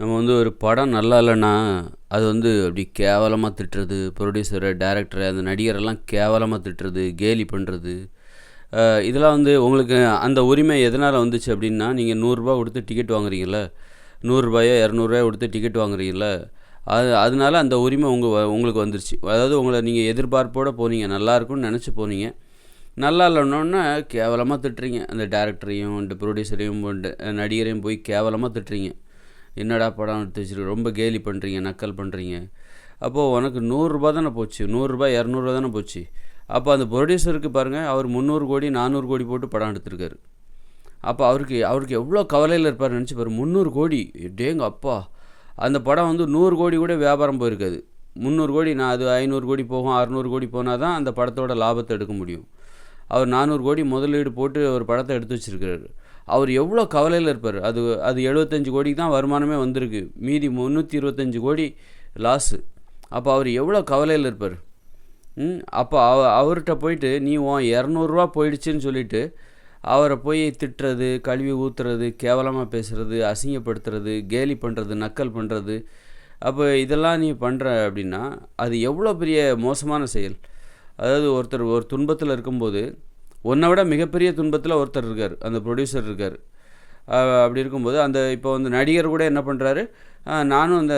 நம்ம வந்து ஒரு படம் நல்லா இல்லைன்னா அது வந்து அப்படி கேவலமாக திட்டுறது ப்ரொடியூசரு டேரக்டர் அந்த நடிகரெல்லாம் கேவலமாக திட்டுறது கேலி பண்ணுறது இதெல்லாம் வந்து உங்களுக்கு அந்த உரிமை எதனால் வந்துச்சு அப்படின்னா நீங்கள் நூறுரூபா கொடுத்து டிக்கெட் வாங்குறீங்கல்ல? நூறுரூபாயோ இரநூறுவாயோ கொடுத்து டிக்கெட் வாங்குறீங்கல்ல? அது அதனால அந்த உரிமை உங்கள் உங்களுக்கு வந்துருச்சு. அதாவது உங்களை நீங்கள் எதிர்பார்ப்போடு போனீங்க நல்லாயிருக்கும்னு நினச்சி போனீங்க. நல்லா இல்லைன்னொன்னே கேவலமாக திட்டுறீங்க. அந்த டேரக்டரையும் ப்ரொடியூசரையும் நடிகரையும் போய் கேவலமாக திட்டுறீங்க. என்னடா படம் எடுத்து வச்சுருக்கு? ரொம்ப கேலி பண்ணுறீங்க நக்கல் பண்ணுறீங்க அப்போது உனக்கு நூறுரூபா தானே போச்சு? நூறுரூபா இரநூறுவா தானே போச்சு? அப்போ அந்த ப்ரொடியூசருக்கு பாருங்கள் அவர் முந்நூறு கோடி நானூறு கோடி போட்டு படம் எடுத்திருக்காரு. அப்போ அவருக்கு அவருக்கு எவ்வளோ கவலையில் இருப்பார் நினச்சி பாரு. முந்நூறு கோடி. டேங்க அப்பா. அந்த படம் வந்து நூறு கோடி கூட வியாபாரம் போயிருக்காது. முந்நூறு கோடி நான் அது ஐநூறு கோடி போகும் அறநூறு கோடி போனால் தான் அந்த படத்தோட லாபத்தை எடுக்க முடியும். அவர் நானூறு கோடி முதலீடு போட்டு ஒரு படத்தை எடுத்து வச்சுருக்கிறாரு அவர் எவ்வளோ கவலையில் இருப்பார். அது அது எழுபத்தஞ்சு கோடிக்கு தான் வருமானமே வந்திருக்கு. மீதி முந்நூற்றி இருபத்தஞ்சி கோடி லாஸு அப்போ அவர் எவ்வளோ கவலையில் இருப்பார். ம் அப்போ அவ அவர்கிட்ட போயிட்டு நீ உன் இரநூறுவா போயிடுச்சுன்னு சொல்லிட்டு அவரை போய் திட்டுறது கழுவி ஊற்றுறது கேவலமாக பேசுகிறது அசிங்கப்படுத்துறது கேலி பண்ணுறது நக்கல் பண்ணுறது அப்போ இதெல்லாம் நீ பண்ணுற அப்படின்னா அது எவ்வளோ பெரிய மோசமான செயல். அதாவது ஒருத்தர் ஒரு துன்பத்தில் இருக்கும்போது உன்னை விட மிகப்பெரிய துன்பத்தில் ஒருத்தர் இருக்கார் அந்த ப்ரொடியூசர் இருக்கார். அப்படி இருக்கும்போது அந்த இப்போ வந்து நடிகர் கூட என்ன பண்ணுறாரு நானும் அந்த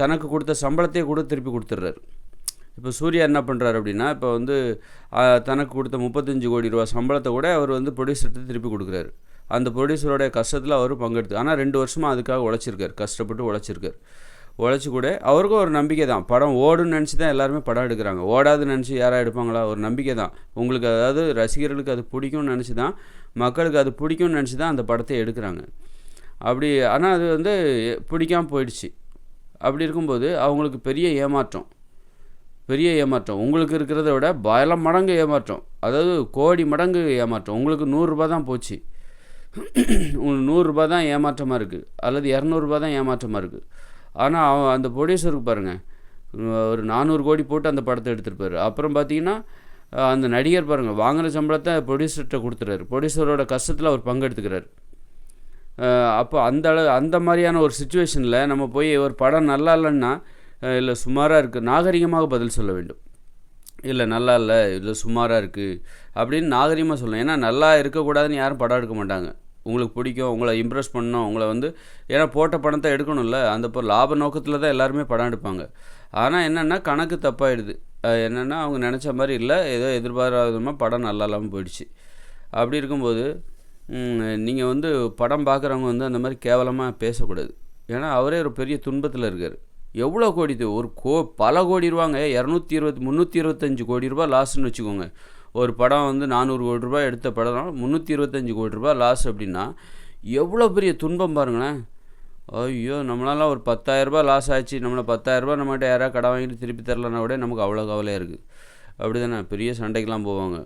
தனக்கு கொடுத்த சம்பளத்தையே கூட திருப்பி கொடுத்துட்றாரு. இப்போ சூர்யா என்ன பண்ணுறாரு அப்படின்னா இப்போ வந்து தனக்கு கொடுத்த முப்பத்தஞ்சு கோடி ரூபா சம்பளத்தை கூட அவர் வந்து ப்ரொடியூசர்கிட்ட திருப்பி கொடுக்குறாரு. அந்த ப்ரொடியூசரோடைய கஷ்டத்தில் அவர் பங்கெடுத்து ஆனால் ரெண்டு வருஷமாக அதுக்காக உழைச்சிருக்கார் கஷ்டப்பட்டு உழைச்சிருக்கார். உழைச்சி கூட அவருக்கும் ஒரு நம்பிக்கை தான். படம் ஓடுன்னு நினச்சி தான் எல்லாருமே படம் எடுக்கிறாங்க. ஓடாதுன்னு நினச்சி யாராக எடுப்பாங்களா? ஒரு நம்பிக்கை தான். உங்களுக்கு அதாவது ரசிகர்களுக்கு அது பிடிக்கும்னு நினச்சி தான் மக்களுக்கு அது பிடிக்கும்னு நினச்சி தான் அந்த படத்தை எடுக்கிறாங்க. அப்படி ஆனால் அது வந்து பிடிக்காமல் போயிடுச்சு. அப்படி இருக்கும்போது அவங்களுக்கு பெரிய ஏமாற்றம். பெரிய ஏமாற்றம். உங்களுக்கு இருக்கிறத விட பல மடங்கு ஏமாற்றம். அதாவது கோடி மடங்கு ஏமாற்றம். உங்களுக்கு நூறுரூபா தான் போச்சு. உங்களுக்கு நூறுரூபா தான் ஏமாற்றமாக இருக்குது அல்லது இரநூறுபா தான் ஏமாற்றமாக இருக்குது ஆனால் அவன் அந்த ப்ரொடியூசருக்கு பாருங்கள் ஒரு நானூறு கோடி போட்டு அந்த படத்தை எடுத்திருப்பார் அப்புறம் பார்த்தீங்கன்னா அந்த நடிகர் பாருங்கள் வாங்கின சம்பளத்தை ப்ரொடியூசர்கிட்ட கொடுத்துறாரு. ப்ரொடியூசரோட கஷ்டத்தில் அவர் பங்கெடுத்துக்கிறார். அப்போ அந்த அளவு அந்த மாதிரியான ஒரு சுச்சுவேஷனில் நம்ம போய் ஒரு படம் நல்லா இல்லைன்னா இல்லை சுமாராக இருக்குது நாகரிகமாக பதில் சொல்ல வேண்டும். இல்லை நல்லா இல்லை இல்லை சுமாராக இருக்குது அப்படின்னு நாகரிகமாக சொல்லணும். ஏன்னா நல்லா இருக்கக்கூடாதுன்னு யாரும் படம் எடுக்க மாட்டாங்க. உங்களுக்கு பிடிக்கும் உங்களை இம்ப்ரெஸ் பண்ணணும் உங்களை வந்து ஏன்னா போட்ட பணத்தை எடுக்கணும்ல அந்த இப்போ லாப நோக்கத்தில் தான் எல்லாருமே படம் எடுப்பாங்க. ஆனால் என்னென்னா கணக்கு தப்பாயிடுது. என்னென்னா அவங்க நினச்ச மாதிரி இல்லை ஏதோ எதிர்பாராதமாக படம் நல்லா இல்லாமல் போயிடுச்சு. அப்படி இருக்கும்போது நீங்கள் வந்து படம் பார்க்குறவங்க வந்து அந்த மாதிரி கேவலமாக பேசக்கூடாது. ஏன்னா அவரே ஒரு பெரிய துன்பத்தில் இருக்கார். எவ்வளோ கோடி ஒரு கோ பல கோடி ரூபாங்க. இரநூத்தி இருபத்தி முந்நூற்றி இருபத்தஞ்சி கோடி ரூபா லாஸ்ன்னு வச்சுக்கோங்க. ஒரு படம் வந்து நானூறு கோடி ரூபாய் எடுத்த படம் முந்நூற்றி இருபத்தஞ்சி கோடி ரூபாய் லாஸ் அப்படின்னா எவ்வளோ பெரிய துன்பம் பாருங்களேன். ஐயோ நம்மளால ஒரு பத்தாயிரரூபா லாஸ் ஆச்சு நம்மளை பத்தாயிரரூபா நம்மகிட்ட யாராவது கடை வாங்கிட்டு திருப்பி தரலன்னா கூட நமக்கு அவ்வளோ கவலையாக இருக்குது அப்படி தானே பெரிய சண்டைக்கெலாம் போவாங்க.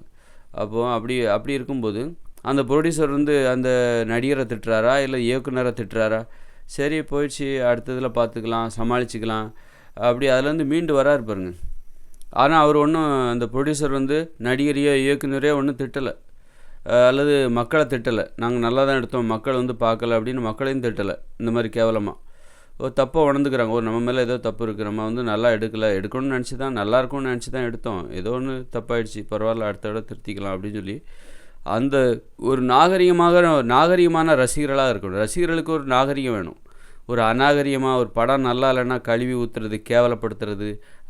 அப்போது அப்படி அப்படி இருக்கும்போது அந்த ப்ரொடியூசர் வந்து அந்த நடிகரை திட்டுறாரா இல்லை இயக்குனரை திட்டுறாரா? சரி போயிடுச்சு அடுத்ததில் பார்த்துக்கலாம் சமாளிச்சுக்கலாம். அப்படி அதுலேருந்து மீண்டு வராரு பாருங்கள் ஆனால் அவர் ஒன்றும் அந்த ப்ரொடியூசர் வந்து நடிகரையோ இயக்குனரையோ ஒன்றும் திட்டலை. அல்லது மக்களை திட்டலை. நாங்கள் நல்லா தான் எடுத்தோம். மக்கள் வந்து பார்க்கல அப்படின்னு மக்களையும் திட்டலை. இந்த மாதிரி கேவலமாக ஒரு தப்பாக உணர்ந்துக்கிறாங்க. ஒரு நம்ம மேலே ஏதோ தப்பு இருக்குது நம்ம வந்து நல்லா எடுக்கலை. எடுக்கணும்னு நினச்சி தான் நல்லா இருக்கும்னு நினச்சி தான் எடுத்தோம். ஏதோ ஒன்று தப்பாயிடுச்சு. பரவாயில்ல அடுத்த தடவை திருத்திக்கலாம் அப்படின்னு சொல்லி. அந்த ஒரு நாகரிகமாக நாகரிகமான ரசிகர்களாக இருக்கணும். ரசிகர்களுக்கு ஒரு நாகரிகம் வேணும். ஒரு அநாகரியமாக ஒரு படம் நல்லா இல்லைன்னா கழுவி ஊற்றுறது கேவலப்படுத்துறது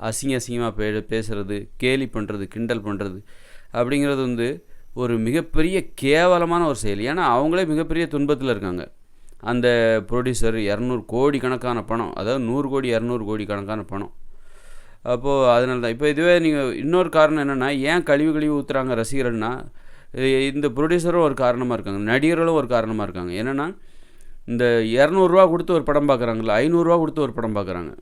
அசிங்க அசிங்கமாக பே பேசுகிறது கேலி பண்ணுறது கிண்டல் பண்ணுறது அப்படிங்கிறது வந்து ஒரு மிகப்பெரிய கேவலமான ஒரு செயல். ஏன்னா அவங்களே மிகப்பெரிய துன்பத்தில் இருக்காங்க. அந்த ப்ரொடியூசர் இரநூறு கோடி கணக்கான பணம் அதாவது நூறு கோடி இரநூறு கோடி கணக்கான பணம். அப்போது அதனால தான். இப்போ இதுவே நீங்கள் இன்னொரு காரணம் என்னென்னா ஏன் கழிவு கழிவு ஊற்றுறாங்க ரசிகர்கள்னால் இந்த ப்ரொடியூசரும் ஒரு காரணமாக இருக்காங்க நடிகர்களும் ஒரு காரணமாக இருக்காங்க. என்னென்னா இந்த இரநூறுவா கொடுத்து ஒரு படம் பார்க்குறாங்களா ஐநூறுரூவா கொடுத்து ஒரு படம் பார்க்குறாங்க.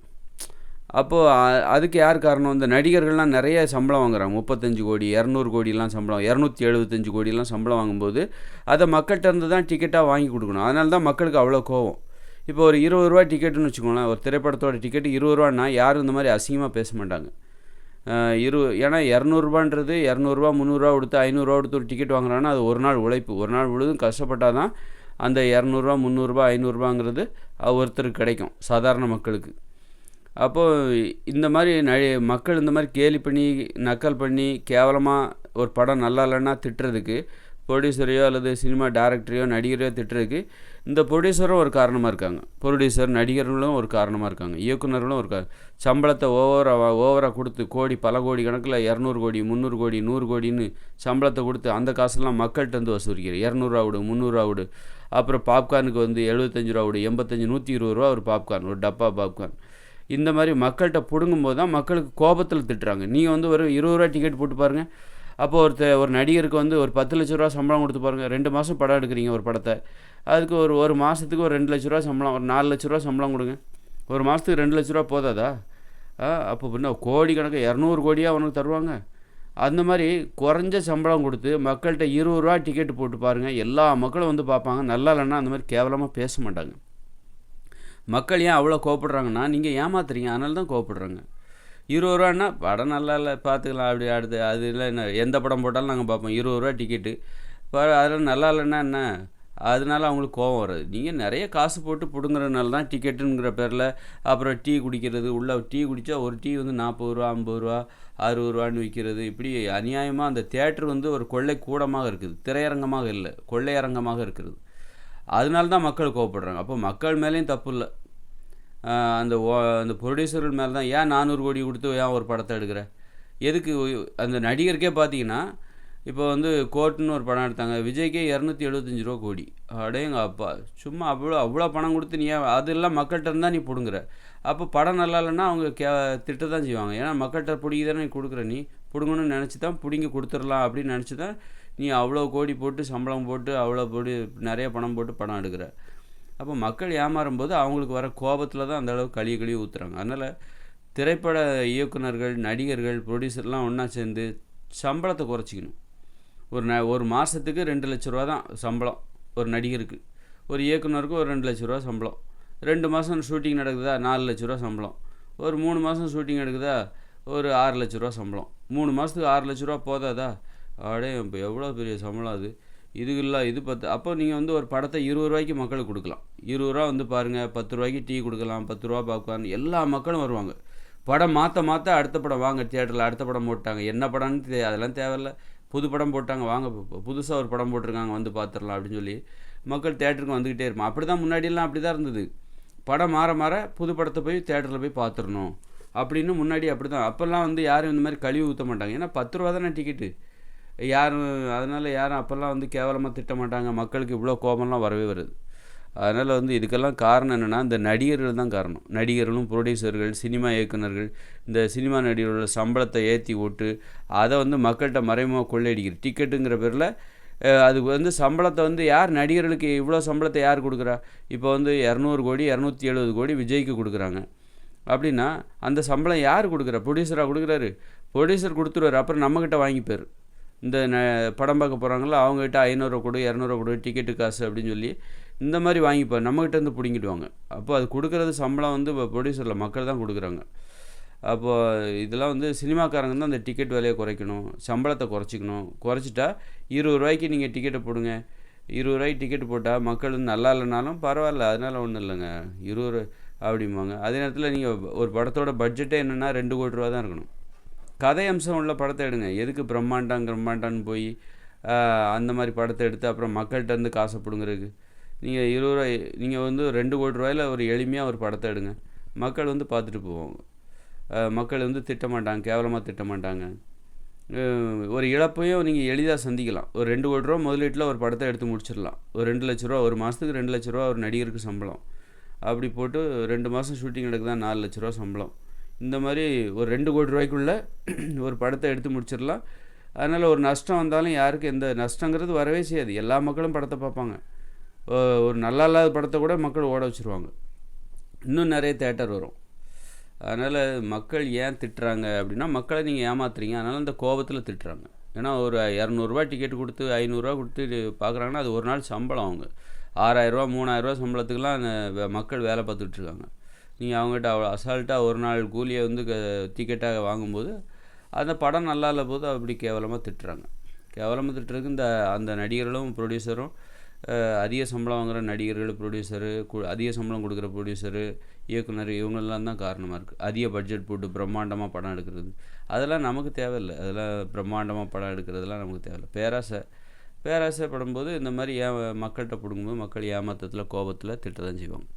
அப்போது அதுக்கு யார் காரணம்? இந்த நடிகர்கள்லாம் நிறைய சம்பளம் வாங்குறாங்க. முப்பத்தஞ்சு கோடி இரநூறு கோடிலாம் சம்பளம் இரநூத்தி எழுபத்தஞ்சு கோடிலாம் சம்பளம் வாங்கும்போது அதை மக்கள்கிட்ட இருந்து தான் டிக்கெட்டாக வாங்கி கொடுக்கணும். அதனால தான் மக்களுக்கு அவ்வளோ கோவம். இப்போ ஒரு இருபது ரூபா டிக்கெட்டுன்னு வச்சுக்கோங்களேன் ஒரு திரைப்படத்தோட டிக்கெட் இருபது ரூபான்னா யாரும் இந்த மாதிரி அசிங்கமாக பேச மாட்டாங்க. இரு ஏன்னா இரநூறுபான்றது இரநூறுபா முந்நூறுரூவா கொடுத்து ஐநூறுரூவா கொடுத்து ஒரு டிக்கெட் வாங்குறாங்கன்னா அது ஒரு நாள் உழைப்பு. ஒரு நாள் முழுதும் கஷ்டப்பட்டால் தான் அந்த இரநூறுவா முந்நூறுரூபா ஐநூறுரூபாங்கிறது ஒருத்தருக்கு கிடைக்கும் சாதாரண மக்களுக்கு. அப்போது இந்த மாதிரி நிறைய மக்கள் இந்த மாதிரி கேலி பண்ணி நக்கல் பண்ணி கேவலமாக ஒரு படம் நல்லா இல்லைன்னா திட்டுறதுக்கு ப்ரொடியூசரையோ அல்லது சினிமா டேரக்டரையோ நடிகரையோ திட்டுறதுக்கு இந்த ப்ரொடியூசரும் ஒரு காரணமாக இருக்காங்க. ப்ரொடியூசர் நடிகர்களும் ஒரு காரணமாக இருக்காங்க. இயக்குனர்களும் ஒரு சம்பளத்தை ஓவராக ஓவராக கொடுத்து கோடி பல கோடி கணக்கில் இரநூறு கோடி முந்நூறு கோடி நூறு கோடின்னு சம்பளத்தை கொடுத்து அந்த காசெல்லாம் மக்கள்கிட்ட வந்து வசூலிக்கிற. இரநூறுவா விடு முந்நூறுரூவா விடு அப்புறம் பாப்கார்னுக்கு வந்து எழுபத்தஞ்சு ரூபா விடு எண்பத்தஞ்சு நூற்றி இருபது ரூபா ஒரு பாப்கார்ன் ஒரு டப்பா பாப்கார்ன். இந்த மாதிரி மக்கள்கிட்ட பிடுங்கும்போது தான் மக்களுக்கு கோபத்தில் திட்டுறாங்க. நீங்கள் வந்து ஒரு இருபது ரூபா டிக்கெட் போட்டு பாருங்கள் அப்போ ஒருத்தர் ஒரு நடிகருக்கு வந்து ஒரு பத்து லட்ச ரூபா சம்பளம் கொடுத்து பாருங்கள் ரெண்டு மாதம் படம் எடுக்கிறீங்க ஒரு படத்தை. அதுக்கு ஒரு ஒரு மாதத்துக்கு ஒரு ரெண்டு லட்ச ரூபா சம்பளம் ஒரு நாலு லட்ச ரூபா சம்பளம் கொடுங்க. ஒரு மாதத்துக்கு ரெண்டு லட்ச ரூபா போதாதா? அப்போ பின்ன கோடி கணக்கு இரநூறு கோடியாக அவனுக்கு தருவாங்க. அந்த மாதிரி குறைஞ்ச சம்பளம் கொடுத்து மக்கள்கிட்ட இருபது ரூபா டிக்கெட் போட்டு பாருங்கள் எல்லா மக்களும் வந்து பார்ப்பாங்க. நல்லா இல்லைன்னா அந்த மாதிரி கேவலமாக பேச மாட்டாங்க. மக்கள் ஏன் அவ்வளோ கோவப்படுறாங்கன்னா நீங்கள் ஏமாத்துறீங்க அதனால தான் கோவப்படுறாங்க. இருபது ரூபான்னா படம் நல்லா இல்லை பார்த்துக்கலாம். அப்படி அடுத்து அது இல்லை என்ன எந்த படம் போட்டாலும் நாங்கள் பார்ப்போம். இருபது ரூபா டிக்கெட்டு இப்போ அதில் நல்லா இல்லைன்னா என்ன? அதனால அவங்களுக்கு கோவம் வருது. நீங்கள் நிறைய காசு போட்டு பிடுங்குறதுனால தான் டிக்கெட்டுங்கிற பேரில் அப்புறம் டீ குடிக்கிறது உள்ள டீ குடித்தா ஒரு டீ வந்து நாற்பது ரூபா ஐம்பது ரூபா அறுபது ரூபான்னு விற்கிறது இப்படி அநியாயமாக அந்த தேட்டர் வந்து ஒரு கொள்ளை கூடமாக இருக்குது. திரையரங்கமாக இல்லை கொள்ளையரங்கமாக இருக்கிறது அதனால தான் மக்கள் கோவப்படுறாங்க. அப்போ மக்கள் மேலேயும் தப்பு இல்லை. அந்த ஓ அந்த ப்ரொடியூசர்கள் மேலே தான் ஏன் நானூறு கோடி கொடுத்து ஏன் ஒரு படத்தை எடுக்கிற? எதுக்கு அந்த நடிகருக்கே பார்த்தீங்கன்னா இப்போ வந்து கோர்ட்டுன்னு ஒரு படம் எடுத்தாங்க. விஜய்க்கே இரநூத்தி எழுபத்தஞ்சி ரூபா கோடி. அடேங்க அப்பா. சும்மா அவ்வளோ அவ்வளோ பணம் கொடுத்து நீ ஏன் அதெல்லாம் மக்கள்கிட்ட இருந்தால் நீ பிடுங்குற. அப்போ படம் நல்லா இல்லைன்னா அவங்க கே திட்ட தான் செய்வாங்க. ஏன்னா மக்கள்கிட்ட பிடிக்கி தானே நீ கொடுக்குற. நீ பிடுங்கணும்னு நினச்சி தான் பிடிங்கி கொடுத்துடலாம் அப்படின்னு நினச்சி தான் நீ அவ்வளோ கோடி போட்டு சம்பளம் போட்டு அவ்வளோ கோடி நிறைய பணம் போட்டு படம் எடுக்கிற. அப்போ மக்கள் ஏமாறும் போது அவங்களுக்கு வர கோபத்தில் தான் அந்தளவுக்கு கழிய கழிய ஊற்றுறாங்க அதனால் திரைப்பட இயக்குனர்கள் நடிகர்கள் ப்ரொடியூசர்லாம் ஒன்றா சேர்ந்து சம்பளத்தை குறைச்சிக்கணும். ஒரு ந ஒரு மாதத்துக்கு ரெண்டு லட்ச ரூபா தான் சம்பளம் ஒரு நடிகருக்கு. ஒரு இயக்குனருக்கு ஒரு ரெண்டு லட்ச ரூபா சம்பளம். ரெண்டு மாதம் ஷூட்டிங் நடக்குதா? நாலு லட்ச ரூபா சம்பளம். ஒரு மூணு மாதம் ஷூட்டிங் நடக்குதா? ஒரு ஆறு லட்ச ரூபா சம்பளம். மூணு மாதத்துக்கு ஆறு லட்ச ரூபா போதாதா? அப்படியே இப்போ எவ்வளோ பெரிய சம்பளம் அது? இது இல்லை இது பத்து. அப்போ நீங்கள் வந்து ஒரு படத்தை இருபது ரூபாய்க்கு மக்களுக்கு கொடுக்கலாம். இருபது ரூபா வந்து பாருங்கள் பத்து ரூபாய்க்கு டீ கொடுக்கலாம் பத்து ரூபா பாப்கார்ன் எல்லா மக்களும் வருவாங்க. படம் மாற்ற மாற்ற அடுத்த படம் வாங்க தியேட்டரில் அடுத்த படம் போட்டாங்க. என்ன படம்னு தே அதெல்லாம் தேவையில்ல. புது படம் போட்டாங்க வாங்க புதுசாக ஒரு படம் போட்டிருக்காங்க வந்து பார்த்துடலாம் அப்படின்னு சொல்லி மக்கள் தேட்டருக்கு வந்துக்கிட்டே இருப்போம். அப்படி தான் முன்னாடியெல்லாம் அப்படி தான் இருந்தது. படம் மாற மாற புது படத்தை போய் தேட்டரில் போய் பார்த்துடணும் அப்படின்னு முன்னாடி அப்படி தான் அப்போல்லாம் வந்து யாரும் இந்த மாதிரி கழிவு ஊற்ற மாட்டாங்க. ஏன்னா பத்து ரூபா தானே டிக்கெட்டு யாரும் அதனால் யாரும் அப்போல்லாம் வந்து கேவலமாக திட்ட மாட்டாங்க மக்களுக்கு இவ்வளோ கோபம்லாம் வரவே வருது. அதனால் வந்து இதுக்கெல்லாம் காரணம் என்னென்னா இந்த நடிகர்கள் தான் காரணம். நடிகர்களும் ப்ரொடியூசர்கள் சினிமா இயக்குநர்கள் இந்த சினிமா நடிகர்களோட சம்பளத்தை ஏற்றி விட்டு அதை வந்து மக்கள்கிட்ட மறைமுகமாக கொள்ளையடிக்கிற டிக்கெட்டுங்கிற பேரில் அதுக்கு வந்து சம்பளத்தை வந்து யார் நடிகர்களுக்கு இவ்வளோ சம்பளத்தை யார் கொடுக்குறா? இப்போ வந்து இரநூறு கோடி இரநூத்தி எழுபது கோடி விஜய்க்கு கொடுக்குறாங்க. அப்படின்னா அந்த சம்பளம் யார் கொடுக்குறா? ப்ரொடியூசராக கொடுக்குறாரு. ப்ரொடியூசர் கொடுத்துருவார். அப்புறம் நம்மக்கிட்ட வாங்கிப்பார். இந்த ந படம் பார்க்க போகிறாங்களோ அவங்ககிட்ட ஐநூறுரூவா கொடு இரநூறுவா கொடு டிக்கெட்டு காசு அப்படின்னு சொல்லி இந்த மாதிரி வாங்கிப்பார். நம்மக்கிட்ட இருந்து பிடிங்கிடுவாங்க. அப்போ அது கொடுக்குறது சம்பளம் வந்து இப்போ ப்ரொடியூசரில் மக்கள் தான் கொடுக்குறாங்க. அப்போது இதெல்லாம் வந்து சினிமாக்காரங்க தான் அந்த டிக்கெட் விலையை குறைக்கணும் சம்பளத்தை குறைச்சிக்கணும். குறைச்சிட்டா இருபது ரூபாய்க்கு நீங்கள் டிக்கெட்டை போடுங்க. இருபது ரூபாய்க்கு டிக்கெட் போட்டால் மக்கள் வந்து நல்லா இல்லைனாலும் பரவாயில்ல அதனால் ஒன்றும் இல்லைங்க. இருபது அப்படிம்பாங்க. அதே நேரத்தில் நீங்கள் ஒரு படத்தோட பட்ஜெட்டே என்னென்னா ரெண்டு கோடி ரூபா தான் இருக்கணும். கதை அம்சம் உள்ள படத்தை எடுங்க. எதுக்கு பிரம்மாண்டம் பிரம்மாண்டான்னு போய் அந்த மாதிரி படத்தை எடுத்து அப்புறம் மக்கள்கிட்ட இருந்து காசை பிடுங்குறதுக்கு? நீங்கள் இருபது ரூபாய் நீங்கள் வந்து ரெண்டு கோடி ரூபாயில் ஒரு எளிமையாக ஒரு படத்தை எடுங்க. மக்கள் வந்து பார்த்துட்டு போவாங்க. மக்கள் வந்து திட்டமாட்டாங்க கேவலமாக திட்ட மாட்டாங்க ஒரு இழப்பையும் நீங்கள் எளிதாக சந்திக்கலாம். ஒரு ரெண்டு கோடி ரூபா முதலீட்டில் ஒரு படத்தை எடுத்து முடிச்சிடலாம். ஒரு ரெண்டு லட்ச ரூபா ஒரு மாதத்துக்கு ரெண்டு லட்ச ரூபா ஒரு நடிகருக்கு சம்பளம். அப்படி போட்டு ரெண்டு மாதம் ஷூட்டிங் எடுக்குதான் நாலு லட்ச ரூபா சம்பளம். இந்த மாதிரி ஒரு ரெண்டு கோடி ரூபாய்க்குள்ளே ஒரு படத்தை எடுத்து முடிச்சிடலாம். அதனால் ஒரு நஷ்டம் வந்தாலும் யாருக்கும் எந்த நஷ்டங்கிறது வரவே செய்யாது. எல்லா மக்களும் படத்தை பார்ப்பாங்க. ஒரு நல்லா இல்லாத படத்தை கூட மக்கள் ஓட வச்சுருவாங்க. இன்னும் நிறைய தேட்டர் வரும். அதனால் மக்கள் ஏன் திட்டுறாங்க அப்படின்னா மக்களை நீங்கள் ஏமாத்துறீங்க. அதனால் அந்த கோபத்தில் திட்டுறாங்க. ஏன்னா ஒரு இரநூறுவா டிக்கெட் கொடுத்து ஐநூறுரூவா கொடுத்து பார்க்குறாங்கன்னா அது ஒரு நாள் சம்பளம் அவங்க. ஆறாயிரரூவா மூணாயிரரூவா சம்பளத்துக்கெலாம் மக்கள் வேலை பார்த்துட்ருக்காங்க நீங்கள் அவங்ககிட்ட அவ்வளோ அசால்ட்டாக ஒரு நாள் கூலியை வந்து க டிக்கெட்டாக வாங்கும்போது அந்த படம் நல்லா இல்லை போது அப்படி கேவலமாக திட்டுறாங்க. கேவலமாக திட்டுறதுக்கு இந்த அந்த நடிகர்களும் ப்ரொடியூசரும் அதிக சம்பளம் வாங்குற நடிகர்கள் ப்ரொடியூசரு அதிக சம்பளம் கொடுக்குற ப்ரொடியூசரு இயக்குனர் இவங்கெல்லாம் தான் காரணமாக இருக்குது அதிக பட்ஜெட் போட்டு பிரம்மாண்டமாக படம் எடுக்கிறது. அதெல்லாம் நமக்கு தேவையில்லை. அதெல்லாம் பிரம்மாண்டமாக படம் எடுக்கிறதுலாம் நமக்கு தேவையில்லை. பேராசை பேராசை படும்போது இந்த மாதிரி ஏ மக்கள்கிட்ட பிடுங்கும்போது மக்கள் ஏமாத்தத்தில் கோபத்தில் திட்ட தான் செய்வாங்க.